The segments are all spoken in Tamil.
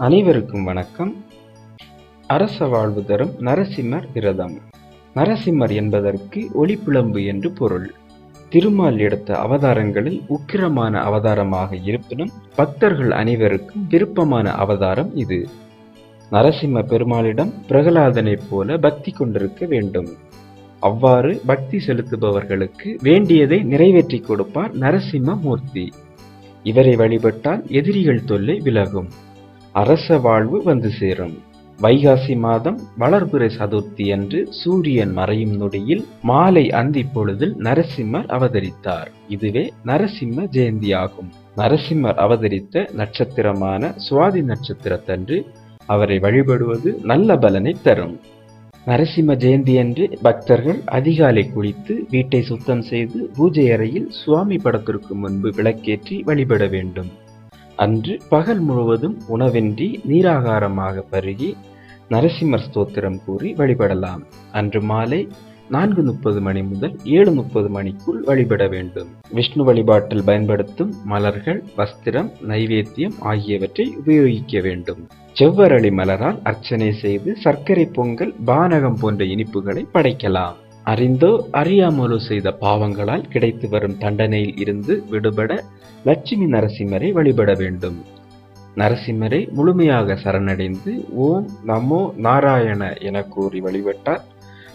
அனைவருக்கும் வணக்கம். அரச வாழ்வு தரும் நரசிம்மர் விரதம். நரசிம்மர் என்பதற்கு ஒளிப்புலம்பு என்று பொருள். திருமால் எடுத்த அவதாரங்களில் உக்கிரமான அவதாரமாக இருப்பினும் பக்தர்கள் அனைவருக்கும் விருப்பமான அவதாரம் இது. நரசிம்ம பெருமாளிடம் பிரகலாதனைப் போல பக்தி கொண்டிருக்க வேண்டும். அவ்வாறு பக்தி செலுத்துபவர்களுக்கு வேண்டியதை நிறைவேற்றிக் கொடுப்பார் நரசிம்ம மூர்த்தி. இவரை வழிபட்டால் எதிரிகள் தொல்லை விலகும். அரச வாழ்வு வந்து சேரும். வைகாசி மாதம் வளர்பிறை சதுர்த்தி அன்று சூரியன் மறையும் நொடியில் மாலை அந்தி பொழுதில் நரசிம்மர் அவதரித்தார். இதுவே நரசிம்ம ஜெயந்தி ஆகும். நரசிம்மர் அவதரித்த நட்சத்திரமான சுவாதி நட்சத்திரத்தன்று அவரை வழிபடுவது நல்ல பலனை தரும். நரசிம்ம ஜெயந்தி அன்று பக்தர்கள் அதிகாலை குளித்து வீட்டை சுத்தம் செய்து பூஜை அறையில் சுவாமி படத்திற்கு முன்பு விளக்கேற்றி வழிபட வேண்டும். அன்று பகல் முழுவதும் உணவின்றி நீராகாரமாக பருகி நரசிம்மர் ஸ்தோத்திரம் கூறி வழிபடலாம். அன்று மாலை நான்கு முப்பது மணி முதல் ஏழு முப்பது மணிக்குள் வழிபட வேண்டும். விஷ்ணு வழிபாட்டில் பயன்படுத்தும் மலர்கள் வஸ்திரம் நைவேத்தியம் ஆகியவற்றை உபயோகிக்க வேண்டும். செவ்வரளி மலரால் அர்ச்சனை செய்து சர்க்கரை பொங்கல் பானகம் போன்ற இனிப்புகளை படைக்கலாம். அறிந்தோ அறியாமலோ செய்த பாவங்களால் கிடைத்து வரும் தண்டனையில் இருந்து விடுபட லட்சுமி நரசிம்மரை வழிபட வேண்டும். நரசிம்மரை முழுமையாக சரணடைந்து ஓம் நமோ நாராயண என கூறி வழிபட்டார்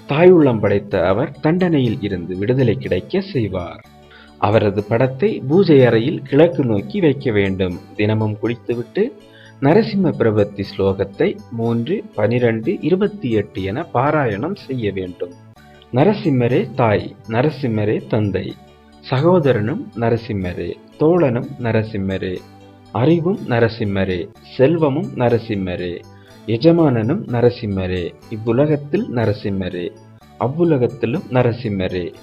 தாயுள்ளம் படைத்த அவர் தண்டனையில் இருந்து விடுதலை கிடைக்க செய்வார். அவரது படத்தை பூஜை அறையில் கிழக்கு நோக்கி வைக்க வேண்டும். தினமும் குளித்துவிட்டு நரசிம்ம பிரபத்தி ஸ்லோகத்தை மூன்று பனிரெண்டு இருபத்தி எட்டு என பாராயணம் செய்ய வேண்டும். நரசிம்மரே தாய் நரசிம்மரே தந்தை. சகோதரனும் நரசிம்மரே தோழனும் நரசிம்மரே அறிவும் நரசிம்மரே செல்வமும் நரசிம்மரே எஜமானனும் நரசிம்மரே இவ்வுலகத்தில் நரசிம்மரே அவ்வுலகத்திலும் நரசிம்மரே.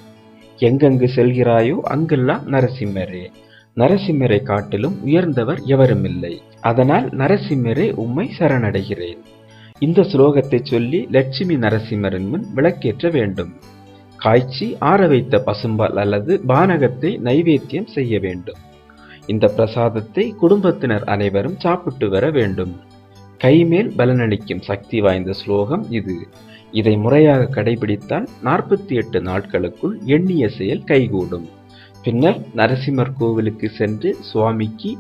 எங்கெங்கு செல்கிறாயோ அங்கெல்லாம் நரசிம்மரே. நரசிம்மரை காட்டிலும் உயர்ந்தவர் எவருமில்லை. அதனால் நரசிம்மரே உம்மை சரணடைகிறேன். இந்த ஸ்லோகத்தை சொல்லி லட்சுமி நரசிம்மரின் முன் விளக்கேற்ற வேண்டும். காய்ச்சி ஆற வைத்த பசும்பால் அல்லது பானகத்தை நைவேத்தியம் செய்ய வேண்டும். இந்த பிரசாதத்தை குடும்பத்தினர் அனைவரும் சாப்பிட்டு வர வேண்டும். கைமேல் பலனளிக்கும் சக்தி வாய்ந்த ஸ்லோகம் இது. இதை முறையாக கடைபிடித்தால் நாற்பத்தி எட்டு நாட்களுக்குள் எண்ணிய செயல் கைகூடும். பின்னர் நரசிம்மர் கோவிலுக்கு சென்று சுவாமிக்கு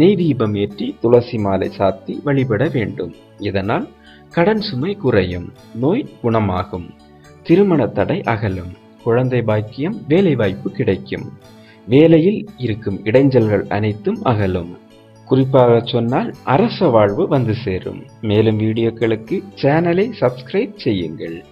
நெய் தீபம் ஏற்றி துளசி மாலை சாத்தி வழிபட வேண்டும். இதனால் கடன் சுமை குறையும் நோய் குணமாகும். திருமண தடை அகலும் குழந்தை பாக்கியம் வேலை வாய்ப்பு கிடைக்கும். வேலையில் இருக்கும் இடைஞ்சல்கள் அனைத்தும் அகலும். குறிப்பாக சொன்னால் அரச வாழ்வு வந்து சேரும். மேலும் வீடியோக்களுக்கு சேனலை சப்ஸ்கிரைப் செய்யுங்கள்.